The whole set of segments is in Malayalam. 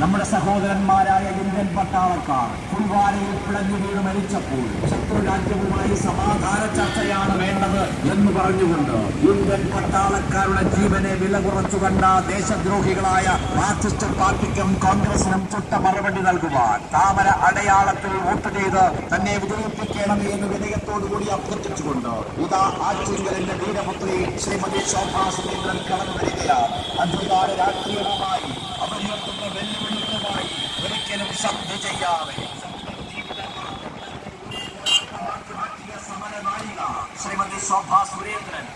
നമ്മുടെ സഹോദരന്മാരായ ഇന്ത്യൻ പട്ടാളക്കാർ പുൽവാരയിൽ പിളഞ്ഞു വീണ് മരിച്ചപ്പോൾ ശത്രു രാജ്യവുമായി സമാധാന ചർച്ചയാണ് വേണ്ടത് എന്ന് പറഞ്ഞുകൊണ്ട് ഇന്ത്യൻ പട്ടാളക്കാരുടെ ജീവനെ വില കുറച്ചു കണ്ട ദേശദ്രോഹികളായ മാർക്സിസ്റ്റ് പാർട്ടിക്കും കോൺഗ്രസിനും ചുട്ട മറുപടി നൽകുവാൻ താമര അടയാളത്തിൽ വോട്ട് ചെയ്ത് തന്നെ വിജയിപ്പിക്കണമേ എന്ന് വിനയത്തോടുകൂടി അഭ്യർത്ഥിച്ചുകൊണ്ട് ഉദാ ആറ്റിങ്കലിന്റെ വീരപുത്രി ശ്രീമതി ശോഭാ സുരേന്ദ്രൻ കടന്നു വരികയാണ്. അധികാര രാഷ്ട്രീയവുമായി വെല്ലുവിളികളുമായി ഒരിക്കലും ശബ്ദ ചെയ്യാതെ. ശ്രീമതി ശോഭ സുരേന്ദ്രൻ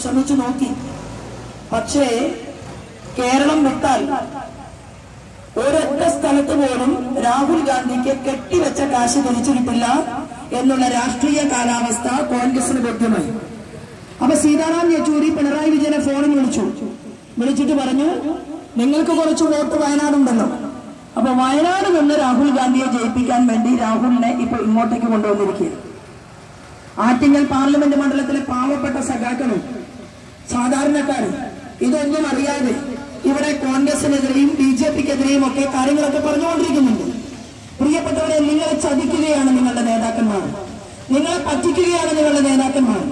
ശ്രമിച്ചു നോക്കി. പക്ഷേ കേരളം വിട്ടാൽ ഒരൊറ്റ സ്ഥലത്ത് പോലും രാഹുൽ ഗാന്ധിക്ക് കെട്ടിവെച്ച കാശ് തിരിച്ചു കിട്ടില്ല എന്നുള്ള രാഷ്ട്രീയ കാലാവസ്ഥ കോൺഗ്രസിന് ബോധ്യമായി അപ്പൊ സീതാറാം യെച്ചൂരി പിണറായി വിജയനെ ഫോണിൽ വിളിച്ചു. വിളിച്ചിട്ട് പറഞ്ഞു നിങ്ങൾക്ക് കുറച്ച് വോട്ട് വയനാടുണ്ടല്ലോ. അപ്പൊ വയനാട് നിന്ന് രാഹുൽ ഗാന്ധിയെ ജയിപ്പിക്കാൻ വേണ്ടി രാഹുലിനെ ഇപ്പൊ ഇങ്ങോട്ടേക്ക് കൊണ്ടുവന്നിരിക്കുകയാണ്. ആറ്റിങ്ങൽ പാർലമെന്റ് മണ്ഡലത്തിലെ പാവപ്പെട്ട സഖാക്കളും സാധാരണക്കാരും. ഇതൊന്നും അറിയാതെ ഇവിടെ കോൺഗ്രസിനെതിരെയും ബി ജെ പിക്കെതിരെയും ഒക്കെ കാര്യങ്ങളൊക്കെ പറഞ്ഞുകൊണ്ടിരിക്കുന്നുണ്ട്. പ്രിയപ്പെട്ടവരെ നിങ്ങളെ ചതിക്കുകയാണ് നിങ്ങളുടെ നേതാക്കന്മാർ. നിങ്ങളെ പറ്റിക്കുകയാണ് നിങ്ങളുടെ നേതാക്കന്മാർ.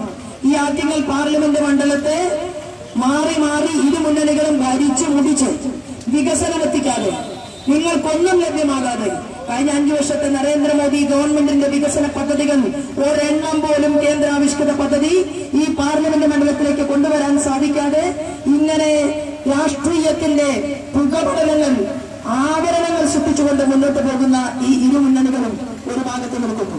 ഈ ആറ്റിങ്ങൽ പാർലമെന്റ് മണ്ഡലത്തെ മാറി മാറി ഇരു മുന്നണികളും ഭരിച്ചു മുടിച്ച് വികസനമെത്തിക്കാതെ നിങ്ങൾക്കൊന്നും ലഭ്യമാകാതെ കഴിഞ്ഞ അഞ്ചു വർഷത്തെ നരേന്ദ്രമോദി ഗവൺമെന്റിന്റെ വികസന പദ്ധതികൾ ഒരെണ്ണം പോലും കേന്ദ്രാവിഷ്കൃത പദ്ധതി ഈ പാർലമെന്റ് മണ്ഡലത്തിലേക്ക് കൊണ്ടുവരാൻ സാധിക്കാതെ ഇങ്ങനെ രാഷ്ട്രീയത്തിന്റെ പുകപടലങ്ങൾ ആവരണങ്ങൾ സൃഷ്ടിച്ചുകൊണ്ട് മുന്നോട്ട് പോകുന്ന ഈ ഇരു മുന്നണികളും ഒരു ഭാഗത്ത് നിൽക്കുന്നു.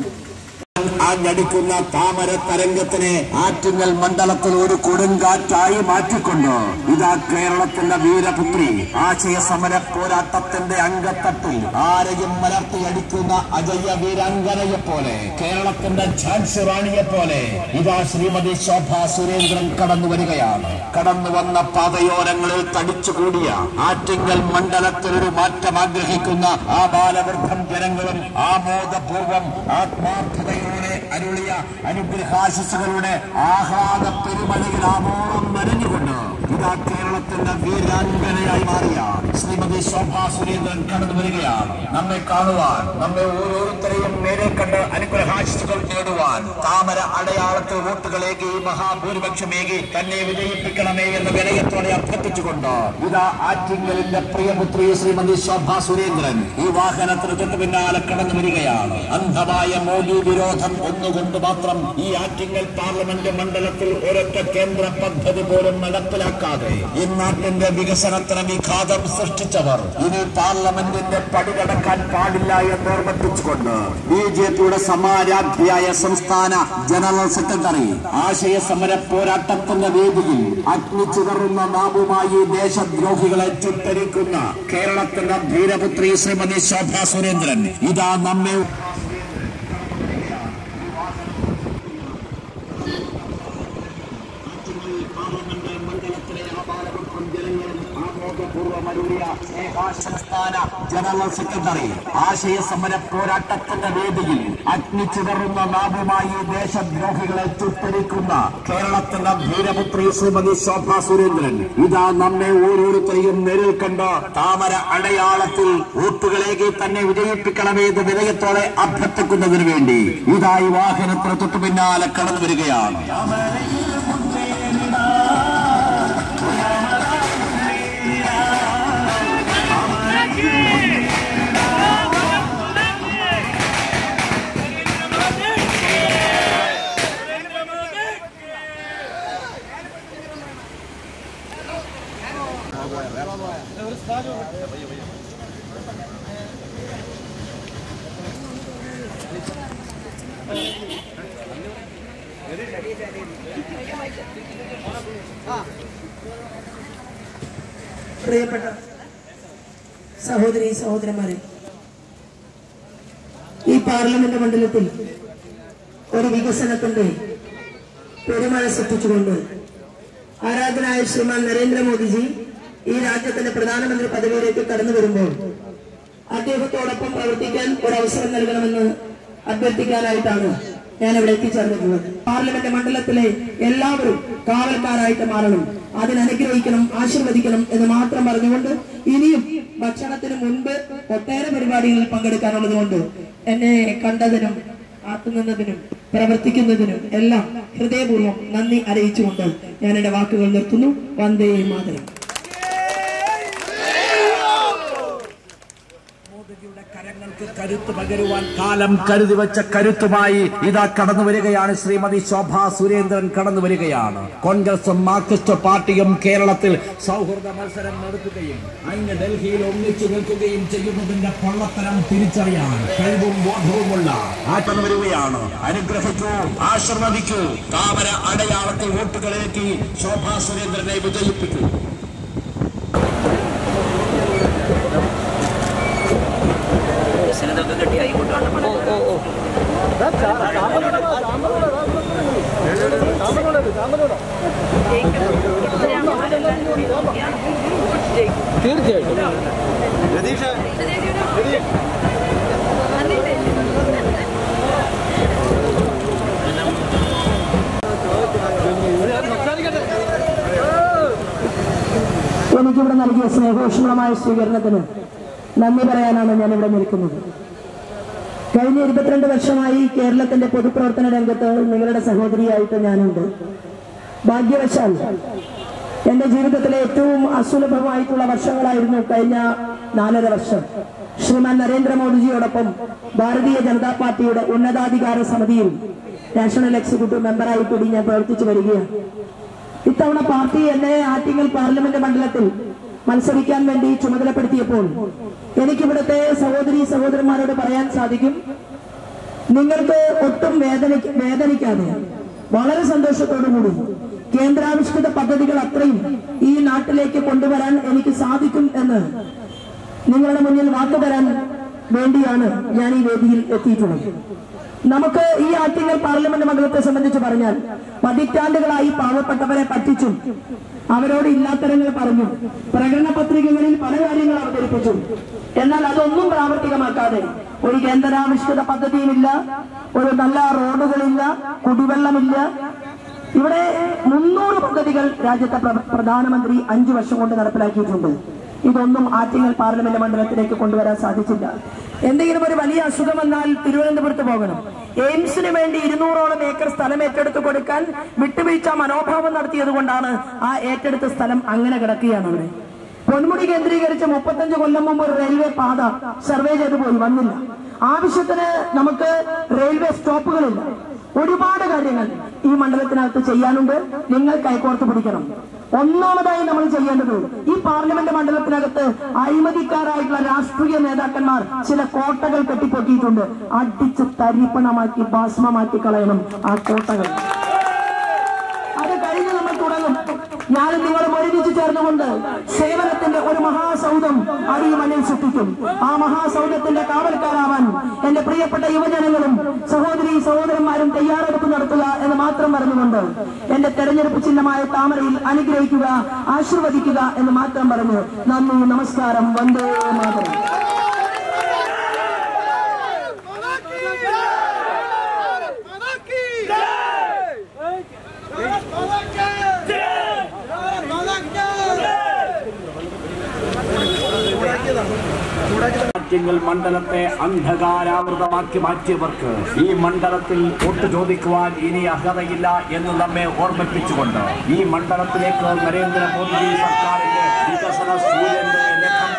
ആഞ്ഞടിക്കുന്ന താമര തരംഗത്തിനെ ആറ്റിങ്ങൽ മണ്ഡലത്തിൽ ഒരു കൊടുങ്കാറ്റായി മാറ്റിക്കൊണ്ട്. ഇതാ കേരളത്തിന്റെ വീരപുത്രി. ആശയ സമര പോരാട്ടത്തിന്റെ അംഗത്തട്ടിൽ ആരെയും മലർത്തിയടിക്കുന്ന അജയ വീരാംഗനയെ പോലെ കേരളത്തിന്റെ ഝാൻസി റാണിയെ പോലെ ഇതാ ശ്രീമതി ശോഭ സുരേന്ദ്രൻ കടന്നു വരികയാണ്. കടന്നു വന്ന പാതയോരങ്ങളിൽ തടിച്ചുകൂടിയ ആറ്റിങ്ങൽ മണ്ഡലത്തിൽ ഒരു മാറ്റം ആഗ്രഹിക്കുന്ന ആ ബാലവൃദ്ധം ജനങ്ങളും ആമോദപൂർവം ആത്മാർത്ഥതയോടെ അരുളിയ അനുഗ്രഹാശിസുകളുടെ ആഹ്ലാദ പെരുമഴയിൽ ആമോളം നനഞ്ഞുകൊണ്ട് ഇതാ കേരളത്തിന്റെ വീരാംഗനയായി മാറിയ ശ്രീമതി ശോഭാ സുരേന്ദ്രൻ കടന്നു വരികയാണ്. നമ്മെ കാണുവാൻ നമ്മെ ഓരോരുത്തരെയും നേരെ കണ്ട് അനുഗ്രഹാശിസുകൾ നേടുവാൻ താമര അടയാളത്തിൽ വോട്ടുകളേകി മഹാഭൂരിപക്ഷമേകി തന്നെ വിജയിപ്പിക്കണമേ എന്ന് വിനയത്തോടെ അഭ്യർത്ഥിച്ചുകൊണ്ട് ഇതാ ആറ്റിങ്ങലിന്റെ പ്രിയപുത്രി ശ്രീമതി ശോഭാ സുരേന്ദ്രൻ ഈ വാഹനത്തിന് തൊട്ടു പിന്നാലെ കടന്നു വരികയാണ്. അന്ധമായ മോദി വിരോധം ഒന്നുകൊണ്ട് മാത്രം ഈ ആറ്റിങ്ങൽ പാർലമെന്റ് മണ്ഡലത്തിൽ ഒരൊറ്റ കേന്ദ്ര പദ്ധതി പോലും നടപ്പിലാക്കാതെ ഈ നാട്ടിന്റെ വികസനത്തിന് വിഘാതം സൃഷ്ടിച്ചവർ ഇനി പാർലമെന്റിന്റെ പടി കടക്കാൻ പാടില്ല എന്ന് ഓർമ്മിപ്പിച്ചുകൊണ്ട് ബി ജെ പിയുടെ സമാരാധ്യായ സംസ്ഥാന ജനറൽ സെക്രട്ടറി ആശയ സമര പോരാട്ടത്തിന്റെ വേദിയിൽ അഗ്നി ചിതറുന്ന നാവുമായി ദേശദ്രോഹികളെ ചുട്ടരിക്കുന്ന കേരളത്തിന്റെ ധീരപുത്രി ശ്രീമതി ശോഭാ സുരേന്ദ്രൻ. ഇതാ നമ്മെ ജനറൽ സെക്രട്ടറി ആശയ സമര പോരാട്ടത്തിന്റെ വേദിയിൽ അഗ്നി ചിതറുന്ന നാവുമായി ദേശദ്രോഹികളെ ചുട്ടരിക്കുന്ന കേരളത്തിന്റെ ധീരപുത്രി ശ്രീമതി ശോഭ സുരേന്ദ്രൻ. ഇതാ നമ്മെ ഓരോരുത്തരെയും നേരിൽ കണ്ട് താമര അടയാളത്തിൽ വോട്ടുകളേക്ക് തന്നെ വിജയിപ്പിക്കണമേ എന്ന് വിനയത്തോടെ അഭ്യർത്ഥിക്കുന്നതിന് വേണ്ടി ഇതായി വാഹനത്തിന് തൊട്ടു പിന്നാലെ കടന്നു വരികയാണ്. പ്രിയപ്പെട്ട സഹോദരി സഹോദരന്മാരെ ഈ പാർലമെന്റ് മണ്ഡലത്തിൽ ഒരു വികസനത്തിന്റെ പെരുമഴ സൃഷ്ടിച്ചുകൊണ്ട് ആരാധനായ ശ്രീമാൻ നരേന്ദ്രമോദിജി ഈ രാജ്യത്തിന്റെ പ്രധാനമന്ത്രി പദവിയിലേക്ക് കടന്നു വരുമ്പോൾ അദ്ദേഹത്തോടൊപ്പം പ്രവർത്തിക്കാൻ ഒരു അവസരം നൽകണമെന്ന് അഭ്യർത്ഥിക്കാനായിട്ടാണ് ഞാൻ ഇവിടെ എത്തിച്ചേർന്നിട്ടുള്ളത്. പാർലമെന്റ് മണ്ഡലത്തിലെ എല്ലാവരും കാവൽക്കാരായിട്ട് മാറണം. അതിനനുഗ്രഹിക്കണം ആശീർവദിക്കണം എന്ന് മാത്രം പറഞ്ഞുകൊണ്ട് ഇനിയും ഭക്ഷണത്തിന് മുൻപ് ഒട്ടേറെ പരിപാടികളിൽ പങ്കെടുക്കാനുള്ളത് കൊണ്ട് എന്നെ കണ്ടതിനും ആത്തുന്നതിനും പ്രവർത്തിക്കുന്നതിനും എല്ലാം ഹൃദയപൂർവം നന്ദി അറിയിച്ചുകൊണ്ട് ഞാൻ എന്റെ വാക്കുകൾ നിർത്തുന്നു. വന്ദേ മാതരം. മോദിജിയുടെ കരങ്ങൾക്ക് കരുത്ത് പകരുവാൻ കാലം കരുതി വെച്ച കരുത്തുമായി ഇതാ കടന്നു വരികയാണ് ശ്രീമതി ശോഭ സുരേന്ദ്രൻ കടന്നു വരികയാണ്. കോൺഗ്രസും മാർക്സിസ്റ്റ് പാർട്ടിയും കേരളത്തിൽ സൗഹൃദ മത്സരം നടത്തുകയും അങ്ങ് ഡൽഹിയിൽ ഒന്നിച്ചു നിൽക്കുകയും ചെയ്യുന്നതിന്റെ പൊള്ളത്തരം തിരിച്ചറിയാൻ കഴിവും ബോധവുമുള്ള ആറ്റം വരികയാണ്. അനുഗ്രഹിക്കൂ ആശീർവദിക്കൂ താമര അടയാളത്തിൽ വോട്ടുകളേക്ക് ശോഭ സുരേന്ദ്രനെ വിജയിപ്പിക്കൂ. ഇതൊക്കെ കെട്ടി ആയിക്കോട്ടെ ഓ ഓ ഓ. എനിക്കിവിടെ നൽകിയ സ്നേഹോഷ്മളമായ സ്വീകരണത്തിന് നന്ദി പറയാനാണ് ഞാൻ ഇവിടെ നിൽക്കുന്നത്. കഴിഞ്ഞ ഇരുപത്തിരണ്ട് വർഷമായി കേരളത്തിന്റെ പൊതുപ്രവർത്തന രംഗത്ത് നിങ്ങളുടെ സഹോദരിയായിട്ട് ഞാനുണ്ട്. ഭാഗ്യവശാൽ എന്റെ ജീവിതത്തിലെ ഏറ്റവും അസുലഭമായിട്ടുള്ള വർഷങ്ങളായിരുന്നു കഴിഞ്ഞ നാലര വർഷം. ശ്രീമാൻ നരേന്ദ്രമോദിജിയോടൊപ്പം ഭാരതീയ ജനതാ പാർട്ടിയുടെ ഉന്നതാധികാര സമിതിയിൽ നാഷണൽ എക്സിക്യൂട്ടീവ് മെമ്പറായി കൂടി ഞാൻ പ്രവർത്തിച്ചു വരികയാണ്. ഇത്തവണ പാർട്ടി എന്നെ ആറ്റിങ്ങൽ പാർലമെന്റ് മണ്ഡലത്തിൽ മത്സരിക്കാൻ വേണ്ടി ചുമതലപ്പെടുത്തിയപ്പോൾ എനിക്കിവിടുത്തെ സഹോദരി സഹോദരന്മാരോട് പറയാൻ സാധിക്കും. നിങ്ങൾക്ക് ഒട്ടും വേദന വേദനിക്കാതെ വളരെ സന്തോഷത്തോടുകൂടി കേന്ദ്രാവിഷ്കൃത പദ്ധതികൾ അത്രയും ഈ നാട്ടിലേക്ക് കൊണ്ടുവരാൻ എനിക്ക് സാധിക്കും എന്ന് നിങ്ങളുടെ മുന്നിൽ വാക്കു തരാൻ വേണ്ടിയാണ് ഞാൻ ഈ വേദിയിൽ എത്തിയിട്ടുള്ളത്. നമുക്ക് ഈ ആറ്റിങ്ങൽ പാർലമെന്റ് മണ്ഡലത്തെ സംബന്ധിച്ച് പറഞ്ഞാൽ പതിറ്റാണ്ടുകളായി പാവപ്പെട്ടവരെ പറ്റിച്ചും അവരോട് ഇല്ലാത്തരങ്ങൾ പറഞ്ഞു പ്രകടന പത്രികകളിൽ പല കാര്യങ്ങൾ അവതരിപ്പിച്ചു. എന്നാൽ അതൊന്നും പ്രാവർത്തികമാക്കാതെ ഒരു കേന്ദ്രാവിഷ്കൃത പദ്ധതിയുമില്ല ഒരു നല്ല റോഡുകളില്ല കുടിവെള്ളമില്ല. ഇവിടെ മുന്നൂറ് പദ്ധതികൾ രാജ്യത്തെ പ്രധാനമന്ത്രി അഞ്ചു വർഷം കൊണ്ട് നടപ്പിലാക്കിയിട്ടുണ്ട്. ഇതൊന്നും ആറ്റിങ്ങൽ പാർലമെന്റ് മണ്ഡലത്തിലേക്ക് കൊണ്ടുവരാൻ സാധിച്ചില്ല. എന്തെങ്കിലും ഒരു വലിയ അസുഖം വന്നാൽ തിരുവനന്തപുരത്ത് പോകണം. എയിംസിന് വേണ്ടി ഇരുന്നൂറോളം ഏക്കർ സ്ഥലം ഏറ്റെടുത്ത് കൊടുക്കാൻ വിട്ടുവീഴ്ച മനോഭാവം നടത്തിയത് കൊണ്ടാണ് ആ ഏറ്റെടുത്ത സ്ഥലം അങ്ങനെ കിടക്കുകയാണ് അവിടെ. പൊന്മുടി കേന്ദ്രീകരിച്ച് മുപ്പത്തഞ്ച് കൊല്ലം മുമ്പ് ഒരു റെയിൽവേ പാത സർവേ ചെയ്തു പോയി വന്നില്ല. ആവശ്യത്തിന് നമുക്ക് റെയിൽവേ സ്റ്റോപ്പുകളില്ല. ഒരുപാട് കാര്യങ്ങൾ. ഈ മണ്ഡലത്തിനകത്ത് ചെയ്യാനുണ്ട്. നിങ്ങൾ കൈകോർത്ത് പിടിക്കണം. ഒന്നാമതായി നമ്മൾ ചെയ്യേണ്ടത് ഈ പാർലമെന്റ് മണ്ഡലത്തിനകത്ത് അഴിമതിക്കാരായിട്ടുള്ള രാഷ്ട്രീയ നേതാക്കന്മാർ ചില കോട്ടകൾ കെട്ടിപ്പൊക്കിയിട്ടുണ്ട്. അടിച്ച് തരിപ്പണമാക്കി ഭസ്മമാക്കി കളയണം ആ കോട്ടകൾ അത് കഴിഞ്ഞ് നമ്മൾ തുടങ്ങും ഞാനും നിങ്ങളും ഒരുമിച്ച് ചേർന്നുകൊണ്ട് സേവനത്തിന്റെ ഒരു മഹാസൗധം അത് മണ്ണിൽ സൃഷ്ടിക്കും. ആ മഹാസൗധത്തിന്റെ കാവൽക്കാരാവാൻ എന്റെ പ്രിയപ്പെട്ട യുവജനങ്ങളും സഹോദരി സഹോദരന്മാരും തയ്യാറെടുപ്പ് നടത്തുക എന്ന് മാത്രം പറഞ്ഞുകൊണ്ട് എന്റെ തെരഞ്ഞെടുപ്പ് ചിഹ്നമായ താമരയിൽ അനുഗ്രഹിക്കുക ആശീർവദിക്കുക എന്ന് മാത്രം പറഞ്ഞു നന്ദി നമസ്കാരം വന്ദേ മാതരം. ആറ്റിങ്ങൽ മണ്ഡലത്തെ അന്ധകാരാവൃതമാക്കി മാറ്റിയവർക്ക് ഈ മണ്ഡലത്തിൽ വോട്ട് ചോദിക്കുവാൻ ഇനി അർഹതയില്ല എന്ന് നമ്മെ ഓർമ്മിപ്പിച്ചുകൊണ്ട് ഈ മണ്ഡലത്തിലേക്ക് നരേന്ദ്രമോദി സർക്കാരിന്റെ വികസന സൂര്യന്റെ രഥം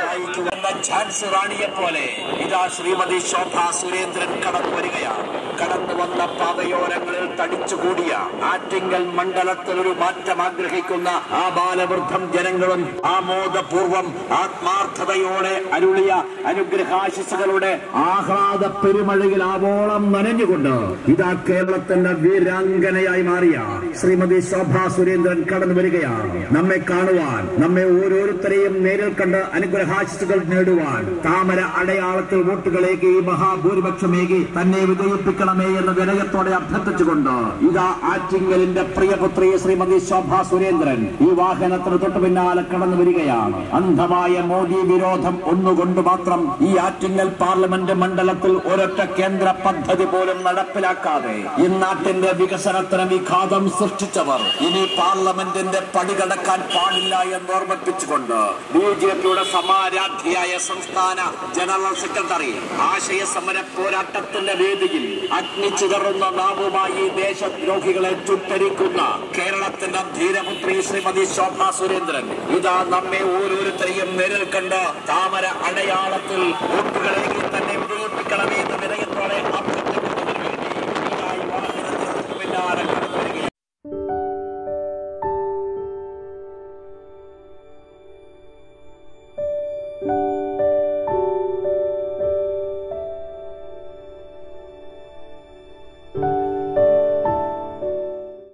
റാണിയെ പോലെ ഇതാ ശ്രീമതി ശോഭ സുരേന്ദ്രൻ കടന്നു വരികയാണ് കടന്നു വന്ന പാതയോരങ്ങളിൽ തടിച്ചുകൂടിയ ആറ്റിങ്കൽ മണ്ഡലത്തിൽ ഒരു മാറ്റം ആഗ്രഹിക്കുന്ന ആ ബാലവൃദ്ധം ജനങ്ങളും ആ മോദപൂർവം ആത്മാർത്ഥതയോടെ അരുളിയ അനുഗ്രഹാശിസുകളുടെ ആഹ്ലാദ പെരുമഴയിൽ ആവോളം നനഞ്ഞുകൊണ്ട് ഇതാ കേരളത്തിന്റെ വീരാംഗനയായി മാറിയ ശ്രീമതി ശോഭാ സുരേന്ദ്രൻ കടന്നു വരികയാണ്. നമ്മെ കാണുവാൻ നമ്മെ ഓരോരുത്തരെയും നേരിൽ കണ്ട് അനുഗ്രഹാശിസുകൾ നേടുവാൻ താമര അടയാളത്തിൽ വോട്ടുകളേകി മഹാഭൂരിപക്ഷമേകി തന്നെ വിജയിപ്പിക്കണമേ എന്ന് വിനയത്തോടെ അഭ്യർത്ഥിച്ചുകൊണ്ട് ഇതാ ആറ്റിങ്ങലിന്റെ പ്രിയപുത്രി ശ്രീമതി ശോഭ സുരേന്ദ്രൻ. ഈ വാഹനത്തിന് തൊട്ടു പിന്നാലെ കടന്നു വരികയാണ്. അന്ധമായ മോദി വിരോധം ഒന്നുകൊണ്ട് മാത്രം ഈ ആറ്റിങ്ങൽ പാർലമെന്റ് മണ്ഡലത്തിൽ ഒരൊറ്റ കേന്ദ്ര പദ്ധതി പോലും നടപ്പിലാക്കാതെ ഈ നാട്ടിന്റെ വികസനത്തിന് വിഘാതം സൃഷ്ടിച്ചവർ ഇനി പാർലമെന്റിന്റെ പടികടക്കാൻ പാടില്ല എന്ന് ഓർമ്മിപ്പിച്ചുകൊണ്ട് ബി ജെ പിയുടെ സമാരാധ്യയായ സംസ്ഥാന ജനറൽ സെക്രട്ടറി ആശയ സമര പോരാട്ടത്തിന്റെ വേദിയിൽ അഗ്നി ചിതറുന്ന നാവുമായി ദേശദ്രോഹികളെ ചുട്ടരിക്കുന്ന കേരളത്തിന്റെ ധീരപുത്രി ശ്രീമതി ശോഭ സുരേന്ദ്രൻ. ഇതാ നമ്മെ ഓരോരുത്തരെയും നേരിൽ കണ്ട് താമര അടയാളത്തിൽ വിജയിപ്പിക്കും